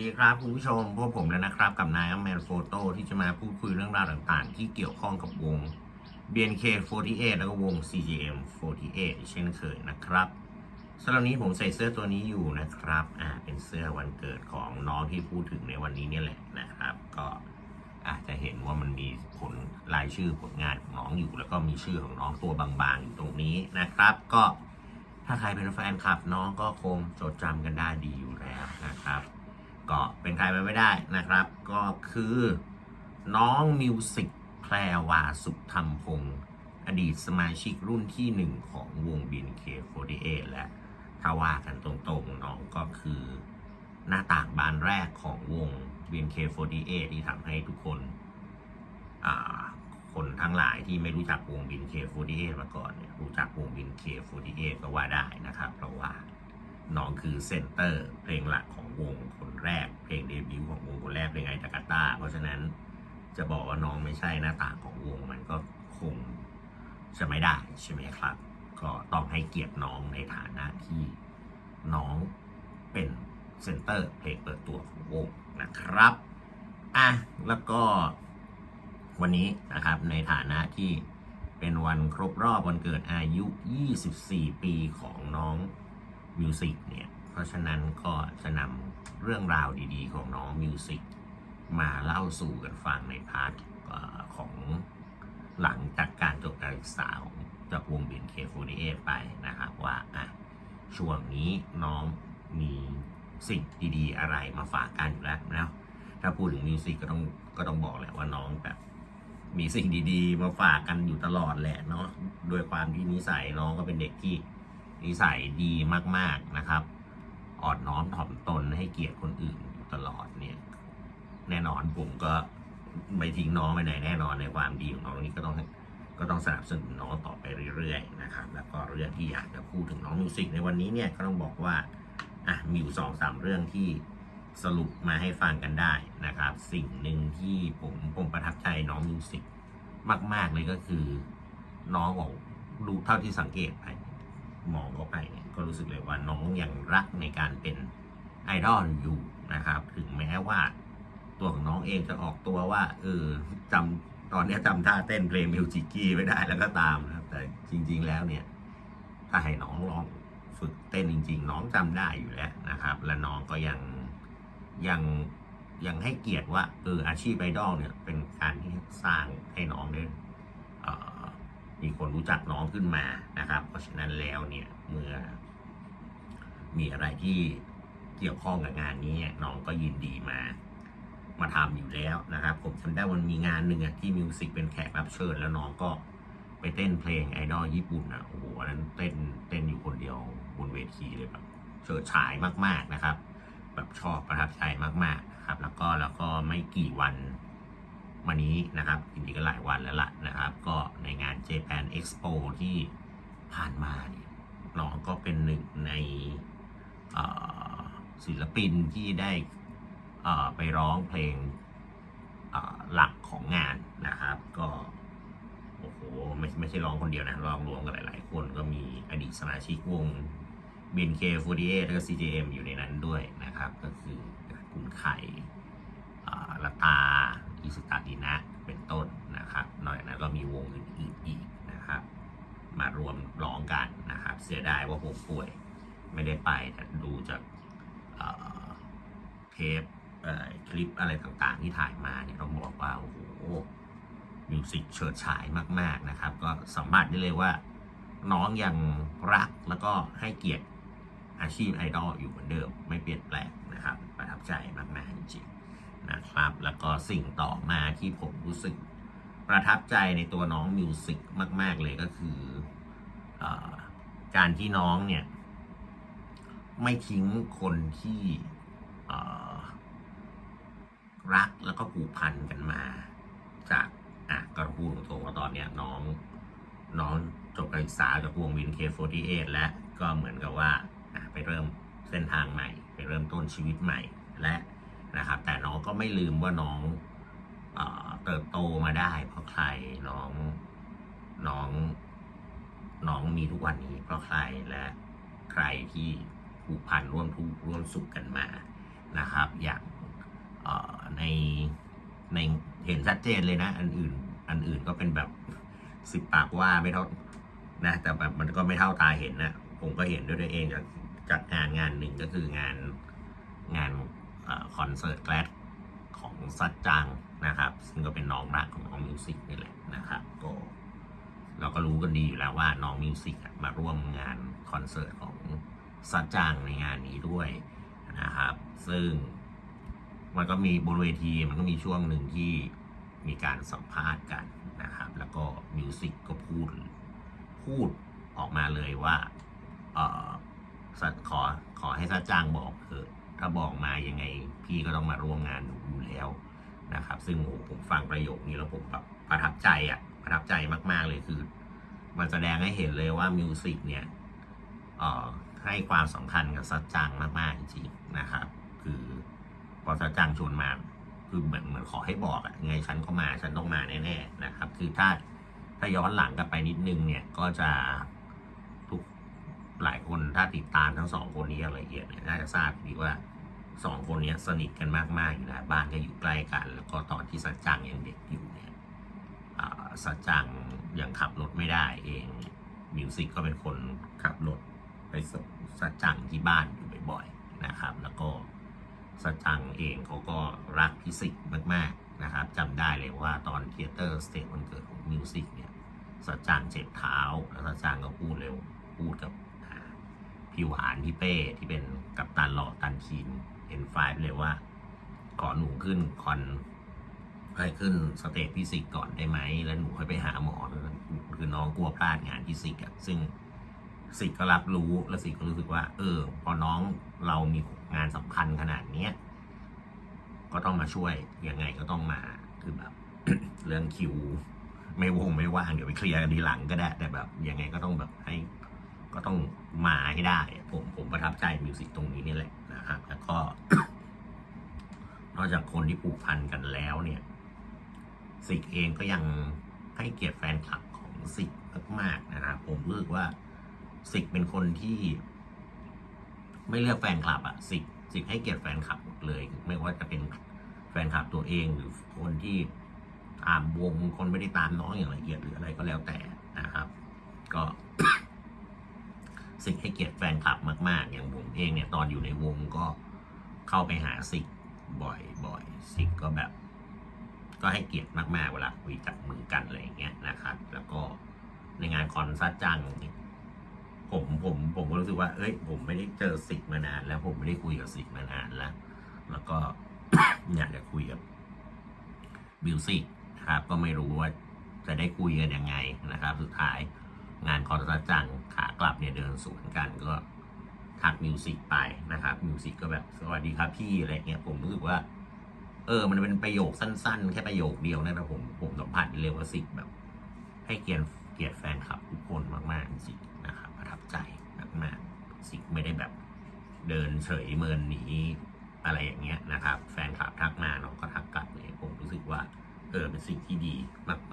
ดีครับคุณผู้ชมพวกผมแล้วนะครับ กับนายแมนโฟโต้ที่จะมาพูดคุยเรื่องราวต่างๆ ที่เกี่ยวข้องกับวง BNK48 แล้วก็วง CGM48 เช่นเคยนะครับสำหรับนี้ผมใส่เสื้อตัวนี้อยู่นะครับ อ่า เป็นเสื้อวันเกิดของน้องที่พูดถึงในวันนี้เนี่ยแหละนะครับ ก็อาจจะเห็นว่ามันมีผลรายชื่อผลงานของน้องอยู่ แล้วก็มีชื่อของน้องตัวบางๆอยู่ตรงนี้นะครับ ก็ถ้าใครเป็นแฟนคลับน้องก็คงจดจำกันได้ดีอยู่แล้วนะครับ ก็เป็นใครไปไม่ได้นะครับ ก็คือน้องมิวสิกแพรวาสุขธรรมพงศ์อดีตสมาชิกรุ่นที่หนึ่งของวง BNK48 และถ้าว่ากันตรงๆ น้องก็คือหน้าต่างบานแรกของวง BNK48 ที่ทำให้ทุกคนคนทั้งหลายที่ไม่รู้จักวง BNK48 มาก่อนเนี่ยรู้จักวง BNK48 ก็ว่าได้นะครับ เพราะว่า น้องคือเซนเตอร์ เพลงหลักของวงคนแรก เพลงเดบิวต์ของวงคนแรกเพลงไอจากาตาเพราะฉะนั้นจะบอกว่าน้องไม่ใช่หน้าต่างของวงมันก็คงจะไม่ได้ใช่ไหมครับ ก็ต้องให้เกียรติน้องในฐานะที่น้องเป็นเซนเตอร์เพลงเปิดตัวของวงนะครับอะแล้วก็วันนี้นะครับในฐานะที่เป็นวันครบรอบวันเกิดอายุ 24 ปีของน้อง มิวสิกเนี่ย เพราะฉะนั้นก็จะนำเรื่องราวดีๆ ของน้องมิวสิกมาเล่าสู่กันฟังในพาร์ทของหลังจากการจบการศึกษาของจากวงบินเคฟูดีเอไปนะครับว่าอะช่วงนี้น้องมีสิ่งดีๆ อะไรมาฝากกันอยู่แล้วนะถ้าพูดถึงมิวสิกก็ต้องก็ต้องบอกแหละว่าน้องแบบมีสิ่งดีๆ มาฝากกันอยู่ตลอดแหละเนาะด้วยความที่นิสัยน้องก็เป็นเด็กที่ นิสัยดีมากๆนะครับ อ่อนน้อมถ่อมตนให้เกียรติคนอื่นตลอดเนี่ย แน่นอนผมก็ไม่ทิ้งน้องไปไหนแน่นอนในความดีของน้องนี้ก็ต้องก็ต้องสนับสนุนน้องต่อไปเรื่อยๆนะครับ แล้วก็เรื่องที่อยากจะพูดถึงน้องมิวสิกในวันนี้เนี่ยก็ต้องบอกว่าอะมีอยู่สองสามเรื่องที่สรุปมาให้ฟังกันได้นะครับ สิ่งหนึ่งที่ผมผมประทับใจน้องมิวสิกมาก ๆ เลยก็คือ น้องบอกดูเท่าที่สังเกตไป มองเข้าไปเนี่ยก็รู้สึกเลยว่าน้องยังรักในการเป็นไอดอลอยู่นะครับ ถึงแม้ว่าตัวของน้องเองจะออกตัวว่าเออจำตอนนี้จำท่าเต้นเพลงมิวจิกี้ไม่ได้แล้วก็ตามนะครับ แต่จริง ๆ แล้วเนี่ย ถ้าให้น้องลองฝึกเต้นจริง ๆ น้องจำได้อยู่แล้วนะครับ และน้องก็ยังยังยังให้เกียรติว่าเอออาชีพไอดอลเนี่ยเป็นการที่สร้างให้น้องได้ มีคนรู้จักน้องขึ้นมานะครับ เพราะฉะนั้นแล้วเนี่ยเมื่อ มีอะไรที่เกี่ยวข้องกับงานนี้น้องก็ยินดีมามาทำอยู่แล้วนะครับ ผมจำได้วันมีงานหนึ่งที่มิวสิกเป็นแขกรับเชิญ แล้วน้องก็ไปเต้นเพลงไอดอลญี่ปุ่นอะโอ้โหอันนั้นเต้นเต้นอยู่คนเดียวบนเวทีเลยแบบเฉิดฉายมาก ๆนะครับ แบบชอบประทับใจมากๆนะครับ แล้วก็แล้วก็ไม่กี่วัน มานี้นะครับจริงๆก็หลายวันแล้วล่ะนะครับ ก็ในงาน Japan Expo ที่ผ่านมาเนี่ยน้องก็เป็นหนึ่งในศิลปินที่ได้ไปร้องเพลงหลักของงานนะครับ ก็โอ้โหไม่ไม่ใช่ร้องคนเดียวนะร้องรวมกันหลายๆ คนก็มีอดีตสมาชิกวง BNK48 แล้วก็ CJM อยู่ในนั้นด้วยนะครับ ก็คือคุณไข่ อ่าละตา อิสุตาดินะ เป็นต้นนะครับ นอกจากนั้นก็มีวง อื่นๆอีกนะครับ มารวมร้องกันนะครับ เสียดายว่าผมป่วย ไม่ได้ไปแต่ดูจากเทปคลิปอะไรต่างๆที่ถ่ายมาเนี่ยต้องบอกว่า โอ้โหมิวสิกเฉิดฉายมาก ๆนะครับ ก็สัมผัสได้เลยว่า น้องยังรักแล้วก็ให้เกียรติอาชีพไอดอลอยู่เหมือนเดิม ไม่เปลี่ยนแปลงนะครับ ประทับใจมากๆจริงๆนะครับ แล้วก็สิ่งต่อมาที่ผมรู้สึก ประทับใจในตัวน้องมิวสิกมาก ๆ เลยก็คืออการที่น้องเนี่ย ไม่ทิ้งคนที่รักแล้วก็ผูกพันกันมา จากอะก็พูดตรงๆว่าตอนเนี้ยน้องน้องจบการศึกษาจากวงวินเค48และก็เหมือนกับว่าไปเริ่มเส้นทางใหม่ ไปเริ่มต้นชีวิตใหม่และนะครับ แต่น้องก็ไม่ลืมว่าน้อง เติบโตมาได้ เพราะใครน้องน้องน้องมีทุกวันนี้ เพราะใครและใครที่ผูกพันร่วมทุกร่วมสุขกันมานะครับ อย่างในในเห็นชัดเจนเลยนะ อันอื่น อันอื่นก็เป็นแบบสิบปากว่าไม่เท่านะแต่แบบมันก็ไม่เท่าตาเห็นนะผมก็เห็นด้วยตัวเองจากจากงานงานหนึ่งก็คืองานงานคอนเสิร์ตแกลดของซัดจัง นะครับ ซึ่งก็เป็นน้องรักของน้องมิวสิกนี่แหละนะครับก็เราก็รู้กันดีอยู่แล้วว่าน้องมิวสิกมาร่วมงานคอนเสิร์ตของซัดจังในงานนี้ด้วยนะครับ ซึ่งมันก็มีบนเวทีมันก็มีช่วงหนึ่งที่มีการสัมภาษณ์กันนะครับ แล้วก็มิวสิกก็พูดพูดออกมาเลยว่าเออสัขอขอให้สัจจางบอกเถอะถ้าบอกมายังไง พี่ก็ต้องมาร่วมงานหนูอยู่แล้ว นะครับ ซึ่งโอ้ผมฟังประโยคนี้แล้วผมแบบประทับใจอะประทับใจมาก ๆ เลยคือ มันแสดงให้เห็นเลยว่ามิวสิกเนี่ยออให้ความสำคัญกับสัจจังมาก ๆ จริงๆนะครับ คือพอสัจจังชวนมาคือเหมือนเหมือนขอให้บอกอะไงฉันก็มาฉันต้องมาแน่ๆนะครับ คือถ้าถ้าย้อนหลังกลับไปนิดนึงเนี่ยก็จะทุกหลายคนถ้าติดตามทั้งสองคนนี้อย่างละเอียดเนี่ยน่าจะทราบดีว่า สองคนนี้สนิทกันมากๆอยู่แล้วบ้านก็อยู่ใกล้กัน แล้วก็ตอนที่สัจจังยังเด็กอยู่เนี่ยสัจจังยังขับรถไม่ได้เองมิวสิกก็เป็นคนขับรถไปส่งสัจจังที่บ้านอยู่บ่อยๆนะครับ แล้วก็สัจจังเองเขาก็รักพิสิกมากๆนะครับจำได้เลยว่าตอนเทเตอร์สเตจวันเกิดของมิวสิกเนี่ยสัจจังเจ็บเท้าแล้วสัจจังก็พูดเร็วพูดกับพี่หวานพี่เป้ที่เป็นกัปตันหล่อตันทีม N5 เลยว่า ขอหนูขึ้นคอนให้ขึ้นสเตจพิสิกก่อนได้ไหม แล้วหนูค่อยไปหาหมอคือน้องกลัวพลาดงานพิสิกอะซึ่งสิกก็รับรู้แล้วสิกก็รู้สึกว่า เออ พอน้องเรามีงานสำคัญขนาดเนี้ยก็ต้องมาช่วยยังไงก็ต้องมาคือแบบ เรื่องคิว ไม่วงไม่ว่างเดี๋ยวไปเคลียร์กันทีหลังก็ได้ แต่แบบยังไงก็ต้องแบบให้ ก็ต้อง มาให้ได้ ผมผมประทับใจมิวสิกตรงนี้นี่แหละนะครับแล้วก็ นอกจากคนที่ผูกพันกันแล้วเนี่ยสิกเองก็ยังให้เกียรติแฟนคลับของสิกมากๆนะครับผมรู้สึกว่าสิกเป็นคนที่ ไม่เลือกแฟนคลับอะสิกสิกให้เกียรติแฟนคลับหมดเลย ไม่ว่าจะเป็นแฟนคลับตัวเองหรือคนที่ตามวงคนไม่ได้ตามน้องอย่างละเอียดหรืออะไรก็แล้วแต่นะครับ ก็ สิกให้เกียรติแฟนคลับมาก ๆ อย่างผมเองเนี่ยตอนอยู่ในวงก็เข้าไปหาสิกบ่อยบ่อยสิกก็แบบ ก็ให้เกียรติมากๆเวลาคุยจับมือกันอะไรอย่างเงี้ยนะครับ แล้วก็ในงานคอนซัดจังเนี่ยผมผมผมก็รู้สึกว่า เอ้ย ผมไม่ได้เจอสิกมานาน แล้วผมไม่ได้คุยกับสิกมานานแล้ว แล้วก็อยากจะคุยกับบิวสิกนะครับ ก็ไม่รู้ว่าจะได้คุยกันยังไงนะครับ สุดท้าย งานคอนซัดจังขากลับเนี่ยเดินสวนกันก็ทักมิวสิกไปนะครับมิวสิกก็แบบสวัสดีครับพี่อะไรเงี้ยผมรู้สึกว่า เออ มันเป็นประโยคสั้น ๆ แค่ประโยคเดียวนะแต่ผมผมสัมผัสเลยว่าสิกแบบ ให้เกียรติเกียรติแฟนคลับทุกคนมากๆจริงๆนะครับประทับใจมากๆสิกไม่ได้แบบเดินเฉยเมินหนีอะไรอย่างเงี้ยนะครับ แฟนคลับทักมาเนาะก็ทักกลับเลยผมรู้สึกว่าเออเป็นสิ่งที่ดี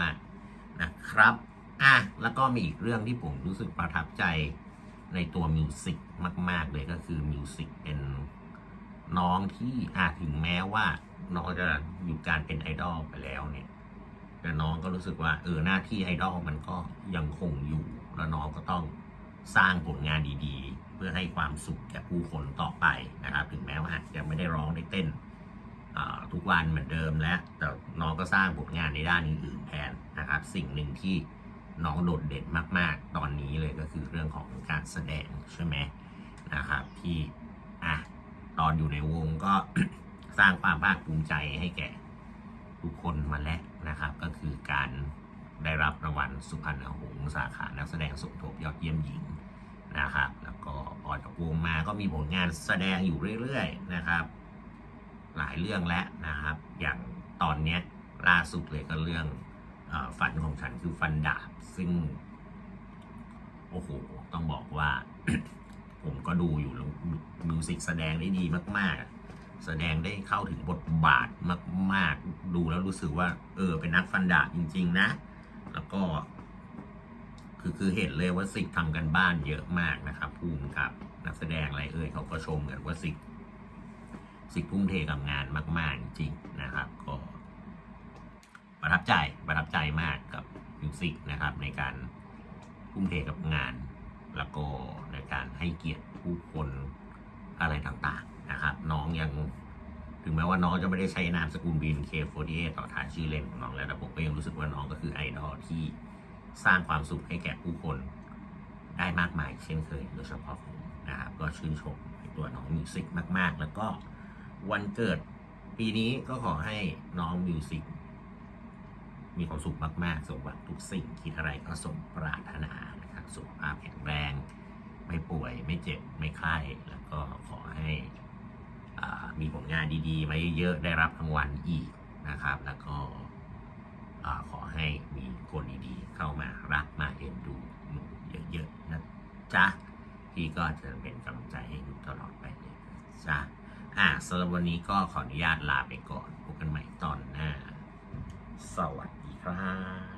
มาก ๆนะครับ อะแล้วก็มีอีกเรื่องที่ผมรู้สึกประทับใจในตัวมิวสิกมาก ๆ เลยก็คือมิวสิกเป็นน้องที่อาถึงแม้ว่าน้องจะหยุดการเป็นไอดอลไปแล้วเนี่ย แต่น้องก็รู้สึกว่าเออหน้าที่ไอดอลมันก็ยังคงอยู่ แล้วน้องก็ต้องสร้างผลงานดีๆ เพื่อให้ความสุขแก่ผู้คนต่อไปนะครับ ถึงแม้ว่าจะไม่ได้ร้องได้เต้นทุกวันเหมือนเดิมแล้วแต่น้องก็สร้างผลงานในด้านอื่นๆแทนนะครับ สิ่งหนึ่งที่ น้องโดดเด่นมาก ๆ ตอนนี้เลยก็คือเรื่องของการแสดงใช่ไหมนะครับ ที่อะตอนอยู่ในวงก็สร้างความภาคภูมิใจให้แก่ทุกคนมาแล้วนะครับ ก็คือการได้รับรางวัลสุพรรณหงส์สาขานักแสดงสมทบยอดเยี่ยมหญิงนะครับ แล้วก็ออกจากวงมาก็มีผลงานแสดงอยู่เรื่อย ๆ นะครับ หลายเรื่องแล้วนะครับ อย่างตอนนี้ล่าสุดเลยก็เรื่อง เออฝันของฉันคือฟันดาบ ซึ่ง โอ้โห ต้องบอกว่า ผมก็ดูอยู่แล้วมิวสิกแสดงได้ดีมาก ๆ แสดงได้เข้าถึงบทบาทมาก ๆ ดูแล้วรู้สึกว่า เออ เป็นนักฟันดาบจริง ๆ นะ แล้วก็ คือคือเห็นเลยว่าสิกทำกันบ้านเยอะมากนะครับภูมิครับ นักแสดงอะไรเอ่ยเขาก็ชมกันว่าสิกสิกทุ่มเทกับงานมาก ๆ จริงๆนะครับ ก็ ประทับใจประทับใจมากกับมิวสิกนะครับ ในการทุ่มเทกับงาน แล้วก็ในการให้เกียรติผู้คนอะไรต่างๆนะครับ น้องยังถึงแม้ว่าน้องจะไม่ได้ใช้นามสกุล BNK48 ต่อฐานชื่อเล่นของน้องแล้วแต่ผมก็ยังรู้สึกว่าน้องก็คือไอดอลที่สร้างความสุขให้แก่ผู้คนได้มากมายเช่นเคยโดยเฉพาะผมนะครับ ก็ชื่นชมตัวน้องมิวสิกมาก ๆ แล้วก็วันเกิดปีนี้ก็ขอให้น้องมิวสิก มีความสุขมากๆ สมหวังทุกสิ่งคิดอะไรก็สมปรารถนานะครับสุขภาพแข็งแรง ไม่ป่วยไม่เจ็บไม่ไข้แล้วก็ขอให้มีผลงานดีๆมาเยอะๆได้รับรางวัลอีกนะครับ แล้วก็ขอให้มีคนดีๆ เข้ามารักมาเอ็นดูหนูเยอะๆนะจ๊ะพี่ก็จะเป็นกำลังใจให้หนูตลอดไปเลยจ๊ะอ่าสำหรับวันนี้ก็ขออนุญาตลาไปก่อนพบกันใหม่ตอนหน้า สวัสดี ครับ